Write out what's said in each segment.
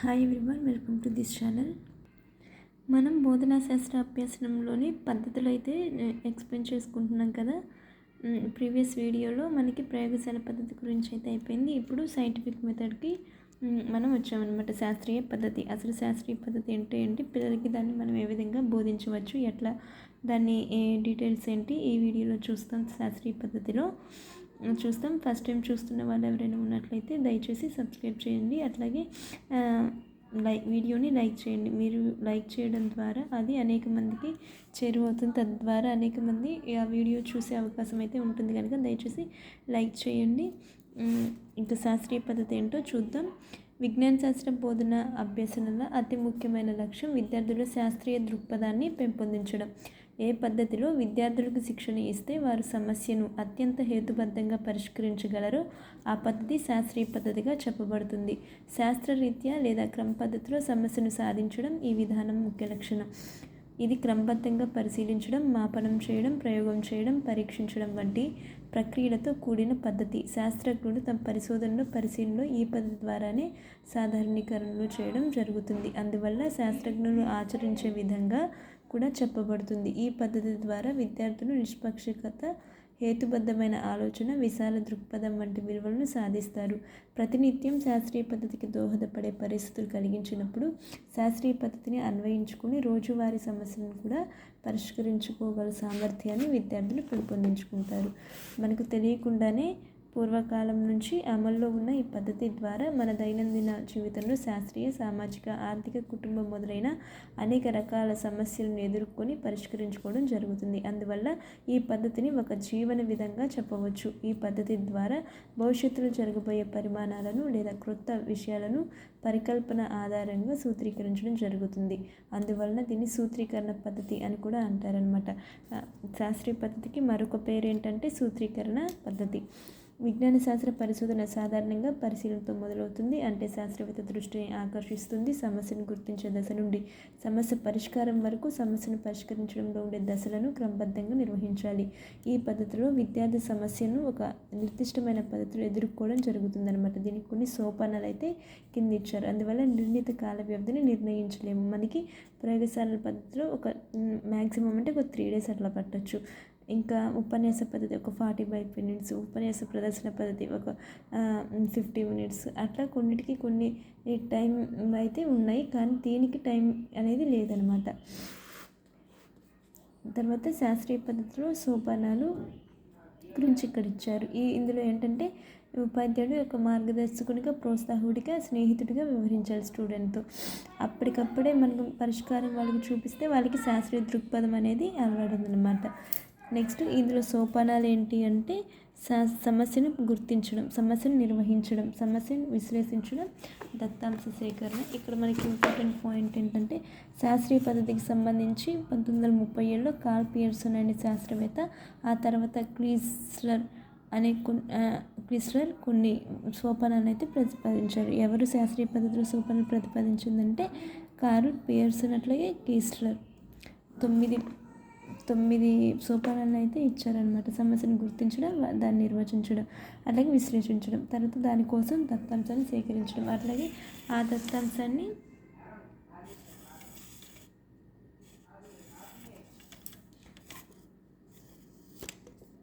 Hi everyone welcome to this channel మనం బోధనా శాస్త్ర అభ్యాసనంలోని పద్ధతులు అయితే ఎక్స్ప్లెయిన్ చేసుకుంటున్నాం కదా. ప్రీవియస్ వీడియోలో మనకి ప్రయోగశాల పద్ధతి గురించి అయితే అయిపోయింది. ఇప్పుడు సైంటిఫిక్ మెథడ్కి మనం వచ్చామన్నమాట. శాస్త్రీయ పద్ధతి. అసలు శాస్త్రీయ పద్ధతి ఏంటి ఏంటి? పిల్లలకి దాన్ని మనం ఏ విధంగా బోధించవచ్చు? ఎట్లా? దాన్ని ఏ డీటెయిల్స్ ఏంటి? ఈ వీడియోలో చూస్తాం శాస్త్రీయ పద్ధతిలో. చూస్తాం. ఫస్ట్ టైం చూస్తున్న వాళ్ళు ఎవరైనా ఉన్నట్లయితే దయచేసి సబ్స్క్రైబ్ చేయండి. అట్లాగే లైక్ వీడియోని లైక్ చేయండి. మీరు లైక్ చేయడం ద్వారా అది అనేక మందికి చేరువవుతుంది తద్వారా అనేక మంది ఆ వీడియో చూసే అవకాశం అయితే ఉంటుంది కనుక దయచేసి లైక్ చేయండి. ఇంకా శాస్త్రీయ పద్ధతి ఏంటో చూద్దాం. విజ్ఞాన శాస్త్ర బోధన అభ్యసనల అతి ముఖ్యమైన లక్ష్యం విద్యార్థుల శాస్త్రీయ దృక్పథాన్ని పెంపొందించడం. ఏ పద్ధతిలో విద్యార్థులకు శిక్షణ ఇస్తే వారు సమస్యను అత్యంత హేతుబద్ధంగా పరిష్కరించగలరో ఆ పద్ధతి శాస్త్రీయ పద్ధతిగా చెప్పబడుతుంది. శాస్త్రరీత్యా లేదా క్రమ పద్ధతిలో సమస్యను సాధించడం ఈ విధానం ముఖ్య లక్షణం. ఇది క్రమబద్ధంగా పరిశీలించడం మాపనం చేయడం ప్రయోగం చేయడం పరీక్షించడం వంటి ప్రక్రియలతో కూడిన పద్ధతి. శాస్త్రజ్ఞులు తమ పరిశోధనలు పరిశీలనలో ఈ పద్ధతి ద్వారానే సాధారణీకరణలు చేయడం జరుగుతుంది. అందువల్ల శాస్త్రజ్ఞులు ఆచరించే విధంగా కూడా చెప్పబడుతుంది. ఈ పద్ధతి ద్వారా విద్యార్థులు నిష్పక్షకత హేతుబద్ధమైన ఆలోచన విశాల దృక్పథం వంటి విలువలను సాధిస్తారు. ప్రతినిత్యం శాస్త్రీయ పద్ధతికి దోహదపడే పరిస్థితులు కలిగించినప్పుడు శాస్త్రీయ పద్ధతిని అన్వయించుకుని రోజువారీ సమస్యలను కూడా పరిష్కరించుకోగల సామర్థ్యాన్ని విద్యార్థులు పెంపొందించుకుంటారు. మనకు తెలియకుండానే పూర్వకాలం నుంచి అమల్లో ఉన్న ఈ పద్ధతి ద్వారా మన దైనందిన జీవితంలో శాస్త్రీయ సామాజిక ఆర్థిక కుటుంబం మొదలైన అనేక రకాల సమస్యలను ఎదుర్కొని పరిష్కరించుకోవడం జరుగుతుంది. అందువల్ల ఈ పద్ధతిని ఒక జీవన విధంగా చెప్పవచ్చు. ఈ పద్ధతి ద్వారా భవిష్యత్తులో జరగబోయే పరిమాణాలను లేదా క్రొత్త విషయాలను పరికల్పన ఆధారంగా సూత్రీకరించడం జరుగుతుంది. అందువలన దీన్ని సూత్రీకరణ పద్ధతి అని కూడా అంటారనమాట శాస్త్రీయ పద్ధతికి మరొక పేరు ఏంటంటే సూత్రీకరణ పద్ధతి. విజ్ఞాన శాస్త్ర పరిశోధన సాధారణంగా పరిశీలనతో మొదలవుతుంది. అంటే శాస్త్రవేత్త దృష్టిని ఆకర్షిస్తుంది. సమస్యను గుర్తించే దశ నుండి సమస్య పరిష్కారం వరకు సమస్యను పరిష్కరించడంలో ఉండే దశలను క్రమబద్ధంగా నిర్వహించాలి. ఈ పద్ధతిలో విద్యార్థి సమస్యను ఒక నిర్దిష్టమైన పద్ధతిలో ఎదుర్కోవడం జరుగుతుందన్నమాట. దీనికి కొన్ని సోపానాలు అయితే కింద ఇచ్చారు. అందువల్ల నిర్ణీత కాల వ్యవధిని నిర్ణయించలేము. మనకి ప్రయోగశాల పద్ధతిలో ఒక మ్యాక్సిమం అంటే ఒక త్రీ డేస్ అట్లా పట్టచ్చు. ఇంకా ఉపన్యాస పద్ధతి ఒక ఫార్టీ ఫైవ్ మినిట్స్ ఉపన్యాస ప్రదర్శన పద్ధతి ఒక ఫిఫ్టీ మినిట్స్. అట్లా కొన్నిటికి కొన్ని టైం అయితే ఉన్నాయి కానీ దీనికి టైం అనేది లేదనమాట. తర్వాత శాస్త్రీయ పద్ధతిలో సోపానాలు గురించి ఇక్కడ ఇచ్చారు ఈ ఇందులో ఏంటంటే ఉపాధ్యాయుడు యొక్క మార్గదర్శకుడిగా ప్రోత్సాహకుడిగా స్నేహితుడిగా వ్యవహరించాలి స్టూడెంట్తో. అప్పటికప్పుడే మనకు పరిష్కారం వాళ్ళకి చూపిస్తే వాళ్ళకి శాస్త్రీయ దృక్పథం అనేది అలవాటుందన్నమాట నెక్స్ట్ ఇందులో సోపానాలు ఏంటి అంటే సమస్యను గుర్తించడం సమస్యను నిర్వహించడం సమస్యను విశ్లేషించడం దత్తాంశ సేకరణ. ఇక్కడ మనకి ఇంపార్టెంట్ పాయింట్ ఏంటంటే శాస్త్రీయ పద్ధతికి సంబంధించి పంతొమ్మిది వందల ముప్పై ఏడులో కాల్ పియర్సన్ అనే శాస్త్రవేత్త ఆ తర్వాత క్రీస్లర్ అనే క్రిస్లర్ కొన్ని సోపానాలు అయితే ప్రతిపాదించారు. ఎవరు శాస్త్రీయ పద్ధతిలో సోపానాలు ప్రతిపాదించిందంటే కారు పియర్సన్ అట్లాగే క్రిస్లర్. తొమ్మిది తొమ్మిది సోపానాలను అయితే ఇచ్చారనమాట సమస్యను గుర్తించడం దాన్ని నిర్వచించడం అలాగే విశ్లేషించడం తర్వాత దానికోసం దత్తాంశాన్ని సేకరించడం అట్లాగే ఆ దత్తాంశాన్ని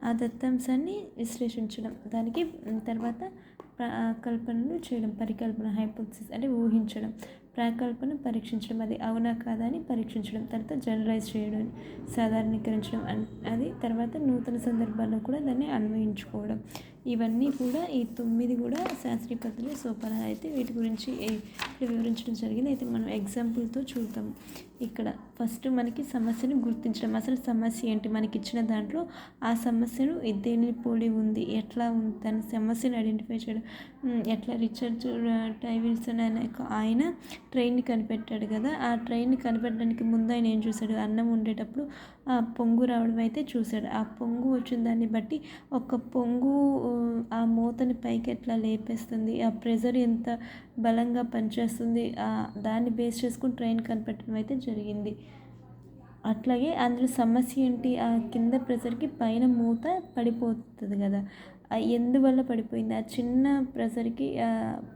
ఆ దత్తాంశాన్ని విశ్లేషించడం దానికి తర్వాత కల్పనలు చేయడం పరికల్పన హైపోథిసిస్ అంటే ఊహించడం ప్రాకల్పన పరీక్షించడం. అది అవునా కాదా అని పరీక్షించడం. తర్వాత జనరలైజ్ చేయడం సాధారణీకరించడం అది తర్వాత నూతన సందర్భాల్లో కూడా దాన్ని అన్వయించుకోవడం. ఇవన్నీ కూడా ఈ తొమ్మిది కూడా శాస్త్రీయ పద్ధతిలో సోపానాలు అయితే వీటి గురించి వివరించడం జరిగింది. అయితే మనం ఎగ్జాంపుల్తో చూద్దాం. ఇక్కడ ఫస్ట్ మనకి సమస్యను గుర్తించడం. అసలు సమస్య ఏంటి? మనకి ఇచ్చిన దాంట్లో ఆ సమస్యను దేని పోలి ఉంది ఎట్లా ఉంది? తన సమస్యను ఐడెంటిఫై చేయడం. ఎట్లా రిచర్డ్ టైవిల్సన్ అనే ఆయన ట్రైన్ని కనిపెట్టాడు కదా. ఆ ట్రైన్ని కనిపెట్టడానికి ముందు ఆయన ఏం చూశాడు? అన్నం ఉండేటప్పుడు ఆ పొంగు రావడం అయితే చూశాడు. ఆ పొంగు వచ్చిన దాన్ని బట్టి ఒక పొంగు ఆ మూతని పైకి ఎట్లా లేపేస్తుంది ఆ ప్రెజర్ ఎంత బలంగా పనిచేస్తుంది దాన్ని బేస్ చేసుకుని ట్రైన్ కనిపెట్టడం అయితే జరిగింది. అట్లాగే అందులో సమస్య ఏంటి? ఆ కింద ప్రెజర్కి పైన మూత పడిపోతుంది కదా ఎందువల్ల పడిపోయింది? ఆ చిన్న ప్రెషర్కి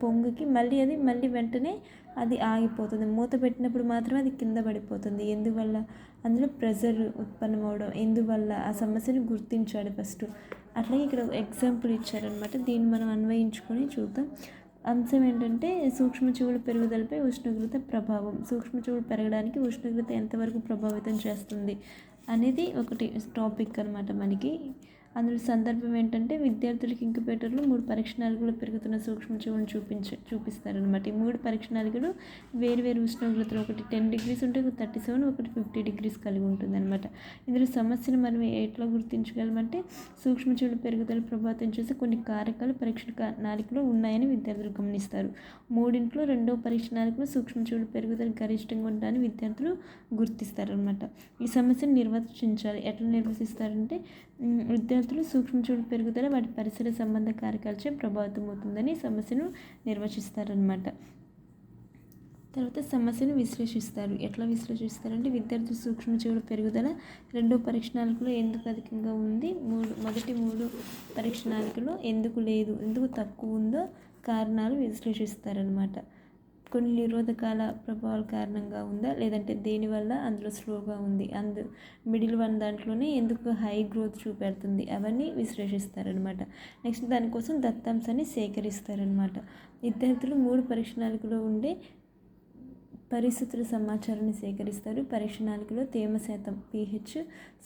పొంగుకి మళ్ళీ అది మళ్ళీ వెంటనే అది ఆగిపోతుంది. మూత పెట్టినప్పుడు మాత్రమే అది కింద పడిపోతుంది. ఎందువల్ల? అందులో ప్రెజర్ ఉత్పన్నమవడం ఎందువల్ల ఆ సమస్యను గుర్తించాడు ఫస్ట్ అట్లాగే ఇక్కడ ఎగ్జాంపుల్ ఇచ్చారనమాట దీన్ని మనం అన్వయించుకొని చూద్దాం. అంశం ఏంటంటే సూక్ష్మజీవుల పెరుగుదలపై ఉష్ణోగ్రత ప్రభావం. సూక్ష్మజీవులు పెరగడానికి ఉష్ణోగ్రత ఎంతవరకు ప్రభావితం చేస్తుంది అనేది ఒకటి టాపిక్ అనమాట మనకి. అందులో సందర్భం ఏంటంటే విద్యార్థులకి ఇంక్యుబేటర్లో మూడు పరీక్ష నాలుగులో పెరుగుతున్న సూక్ష్మజీవులను చూపించ చూపిస్తారనమాట ఈ మూడు పరీక్ష నాలుగులు వేరు వేరు ఉష్ణోగ్రతలు ఒకటి టెన్ డిగ్రీస్ ఉంటే ఒక థర్టీ సెవెన్ ఒకటి ఫిఫ్టీ డిగ్రీస్ కలిగి ఉంటుంది అనమాట ఇందులో సమస్యను మనం ఎట్లా గుర్తించగలమంటే సూక్ష్మజీవుల పెరుగుదల ప్రభావితం చేసే కొన్ని కారకాలు పరీక్ష నాలుగులో ఉన్నాయని విద్యార్థులు గమనిస్తారు. మూడింట్లో రెండో పరీక్ష నాలుగులో సూక్ష్మజీవుల పెరుగుదల గరిష్టంగా ఉంటాయని విద్యార్థులు గుర్తిస్తారనమాట ఈ సమస్యను నిర్వచించాలి ఎట్లా నిర్వచిస్తారంటే విద్యార్థులు సూక్ష్మజీవుల పెరుగుదల వాటి పరిసర సంబంధ కార్యకలాపం ప్రభావితం అవుతుందని సమస్యను నిర్వచిస్తారనమాట తర్వాత సమస్యను విశ్లేషిస్తారు. ఎట్లా విశ్లేషిస్తారంటే విద్యార్థులు సూక్ష్మజీవుల పెరుగుదల రెండో పరీక్షణాలకులో ఎందుకు అధికంగా ఉంది? మూడు మొదటి మూడు పరీక్షణాలకులో ఎందుకు లేదు? ఎందుకు తక్కువ ఉందో కారణాలు విశ్లేషిస్తారనమాట కొన్ని నిరోధకాల ప్రభావాల కారణంగా ఉందా? లేదంటే దేనివల్ల అందులో స్లోగా ఉంది? అందు మిడిల్ వన్ దాంట్లోనే ఎందుకు హై గ్రోత్ చూపెడుతుంది? అవన్నీ విశ్లేషిస్తారనమాట నెక్స్ట్ దానికోసం దత్తాంశాన్ని సేకరిస్తారనమాట విద్యార్థులు మూడు పరీక్షణాలకులో ఉండే పరిస్థితుల సమాచారాన్ని సేకరిస్తారు. పరీక్ష నాలుగులో తేమ శాతం పీహెచ్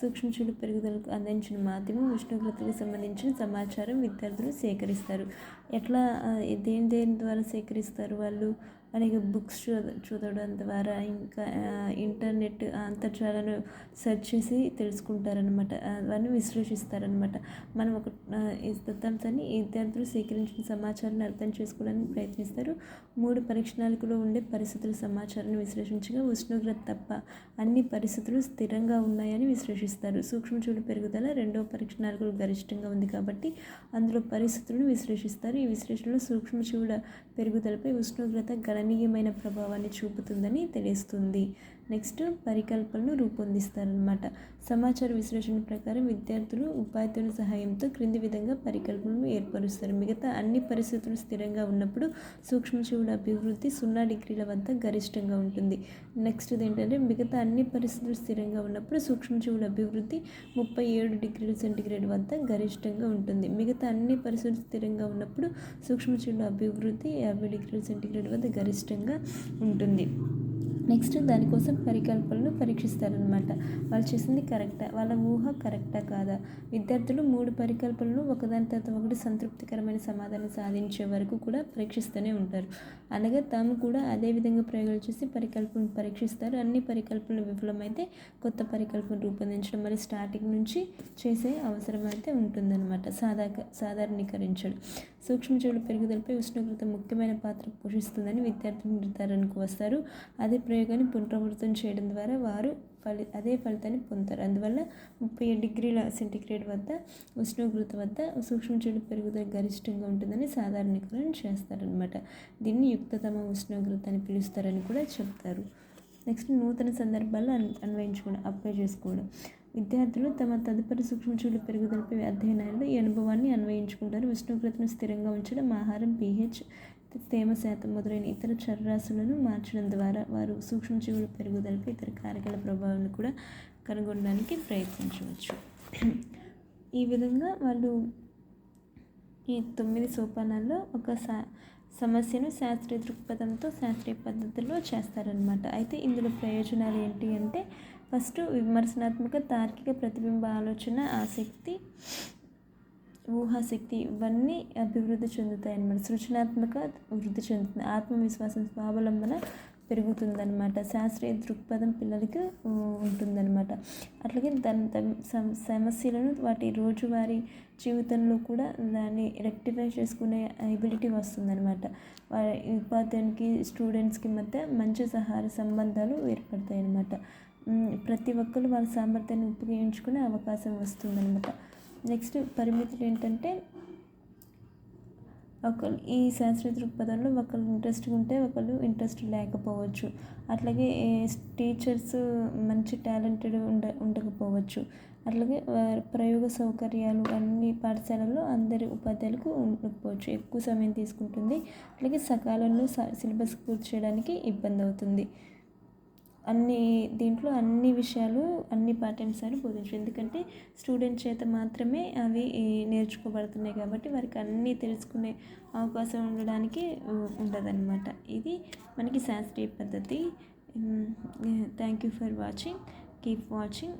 సూక్ష్మచూడు పెరుగుదలకు అందించిన మాధ్యమం ఉష్ణోగ్రతకు సంబంధించిన సమాచారం విద్యార్థులు సేకరిస్తారు. ఎట్లా దేని దేని ద్వారా సేకరిస్తారు వాళ్ళు? అలాగే బుక్స్ చదవ చదవడం ద్వారా ఇంకా ఇంటర్నెట్ అంతర్జాలను సెర్చ్ చేసి తెలుసుకుంటారనమాట అవన్నీ విశ్లేషిస్తారనమాట మనం ఒక దత్తాంశాన్ని విద్యార్థులు సేకరించిన సమాచారాన్ని అర్థం చేసుకోవడానికి ప్రయత్నిస్తారు. మూడు పరీక్షణాలకులో ఉండే పరిస్థితుల సమాచారాన్ని విశ్లేషించగా ఉష్ణోగ్రత తప్ప అన్ని పరిస్థితులు స్థిరంగా ఉన్నాయని విశ్లేషిస్తారు. సూక్ష్మచూడు పెరుగుదల రెండవ పరీక్షణాలకు గరిష్టంగా ఉంది కాబట్టి అందులో పరిస్థితులను విశ్లేషిస్తారు. ఈ విశ్లేషణలో సూక్ష్మజీవుల పెరుగుదలపై ఉష్ణోగ్రత గణనీయమైన ప్రభావాన్ని చూపుతుందని తెలుస్తుంది. నెక్స్ట్ పరికల్పనను రూపొందిస్తారనమాట సమాచార విశ్లేషణ ప్రకారం విద్యార్థులు ఉపాధ్యాయుల సహాయంతో క్రింది విధంగా పరికల్పనను ఏర్పరుస్తారు. మిగతా అన్ని పరిస్థితులు స్థిరంగా ఉన్నప్పుడు సూక్ష్మజీవుల అభివృద్ధి సున్నా డిగ్రీల వద్ద గరిష్టంగా ఉంటుంది. నెక్స్ట్ ఏంటంటే మిగతా అన్ని పరిస్థితులు స్థిరంగా ఉన్నప్పుడు సూక్ష్మజీవుల అభివృద్ధి ముప్పై ఏడు డిగ్రీల సెంటిగ్రేడ్ వద్ద గరిష్టంగా ఉంటుంది. మిగతా అన్ని పరిస్థితులు స్థిరంగా ఉన్నప్పుడు సూక్ష్మజీవుల అభివృద్ధి యాభై డిగ్రీల సెంటిగ్రేడ్ వద్ద గరిష్టంగా ఉంటుంది. నెక్స్ట్ దానికోసం పరికల్పనలు పరీక్షిస్తారనమాట వాళ్ళు చేసింది కరెక్టా? వాళ్ళ ఊహ కరెక్టా కాదా? విద్యార్థులు మూడు పరికల్పనలు ఒకదాని తర్వాత ఒకటి సంతృప్తికరమైన సమాధానం సాధించే వరకు కూడా పరీక్షిస్తూనే ఉంటారు. అనగా తాము కూడా అదే విధంగా ప్రయోగాలు చేసి పరికల్పన పరీక్షిస్తారు. అన్ని పరికల్పనలు విఫలమైతే కొత్త పరికల్పన రూపొందించడం మరి స్టార్టింగ్ నుంచి చేసే అవసరం అయితే ఉంటుందన్నమాట. సాధా సాధారణీకరించడం. సూక్ష్మజీవుల పెరుగుదలపై ఉష్ణోగ్రత ముఖ్యమైన పాత్ర పోషిస్తుందని విద్యార్థులు నిర్ధారణకు వస్తారు. అదే ప్రయోగాన్ని పునరావృతం చేయడం ద్వారా వారు ఫలి అదే ఫలితాన్ని పొందుతారు. అందువల్ల ముప్పై ఏడు డిగ్రీల సెంటిగ్రేడ్ వద్ద ఉష్ణోగ్రత వద్ద సూక్ష్మజీవుల పెరుగుదల గరిష్టంగా ఉంటుందని సాధారణీకరణ చేస్తారనమాట దీన్ని యుక్తతమ ఉష్ణోగ్రత అని పిలుస్తారని కూడా చెప్తారు. నెక్స్ట్ నూతన సందర్భాల్లో అన్ అన్వయించుకోవడం అప్లై చేసుకోవడం విద్యార్థులు తమ తదుపరి సూక్ష్మజీవుల పెరుగుదలపై అధ్యయనాల్లో ఈ అనుభవాన్ని అన్వయించుకుంటారు. ఉష్ణోగ్రతను స్థిరంగా ఉంచడం ఆహారం పీహెచ్ తేమ శాతం మొదలైన ఇతర చర్రాశులను మార్చడం ద్వారా వారు సూక్ష్మజీవుల పెరుగుదలపై ఇతర కారకాల ప్రభావాలను కూడా కనుగొనడానికి ప్రయత్నించవచ్చు. ఈ విధంగా వాళ్ళు ఈ తొమ్మిది సోపానాల్లో ఒక సా సమస్యను శాస్త్రీయ దృక్పథంతో శాస్త్రీయ పద్ధతిలో చేస్తారనమాట అయితే ఇందులో ప్రయోజనాలు ఏంటి అంటే ఫస్ట్ విమర్శనాత్మక తార్కిక ప్రతిబింబ ఆలోచన ఆసక్తి ఊహాశక్తి ఇవన్నీ అభివృద్ధి చెందుతాయి అన్నమాట. సృజనాత్మక వృద్ధి చెందుతుంది. ఆత్మవిశ్వాసం స్వావలంబన పెరుగుతుందన్నమాట. శాస్త్రీయ దృక్పథం పిల్లలకి ఉంటుందన్నమాట. అట్లాగే దాని సమస్యలను వాటి రోజువారీ జీవితంలో కూడా దాన్ని రెక్టిఫై చేసుకునే ఎబిలిటీ వస్తుందన్నమాట. ఉపాధ్యాయునికి స్టూడెంట్స్కి మధ్య మంచి సహార సంబంధాలు ఏర్పడతాయి అన్నమాట ప్రతి ఒక్కరు వాళ్ళ సామర్థ్యాన్ని ఉపయోగించుకునే అవకాశం వస్తుందన్నమాట. నెక్స్ట్ పరిమితులు ఏంటంటే ఒకరు ఈ శాస్త్రీయ దృక్పథంలో ఒకళ్ళు ఇంట్రెస్ట్గా ఉంటే ఒకళ్ళు ఇంట్రెస్ట్ లేకపోవచ్చు. అట్లాగే టీచర్స్ మంచి టాలెంటెడ్ ఉండ ఉండకపోవచ్చు. అట్లాగే ప్రయోగ సౌకర్యాలు అన్ని పాఠశాలల్లో అందరి ఉపాధ్యాయులకు ఉండకపోవచ్చు. ఎక్కువ సమయం తీసుకుంటుంది. అట్లాగే సకాలంలో సిలబస్ పూర్తి చేయడానికి ఇబ్బంది అవుతుంది. అన్ని దీంట్లో అన్ని విషయాలు అన్ని పాఠ్యాంశాలు బోధించు. ఎందుకంటే స్టూడెంట్ చేత మాత్రమే అవి నేర్చుకోబడుతున్నాయి కాబట్టి వారికి అన్నీ తెలుసుకునే అవకాశం ఉండడానికి ఉండదన్నమాట. ఇది మనకి శాస్త్రీయ పద్ధతి. Thank you for watching. Keep watching.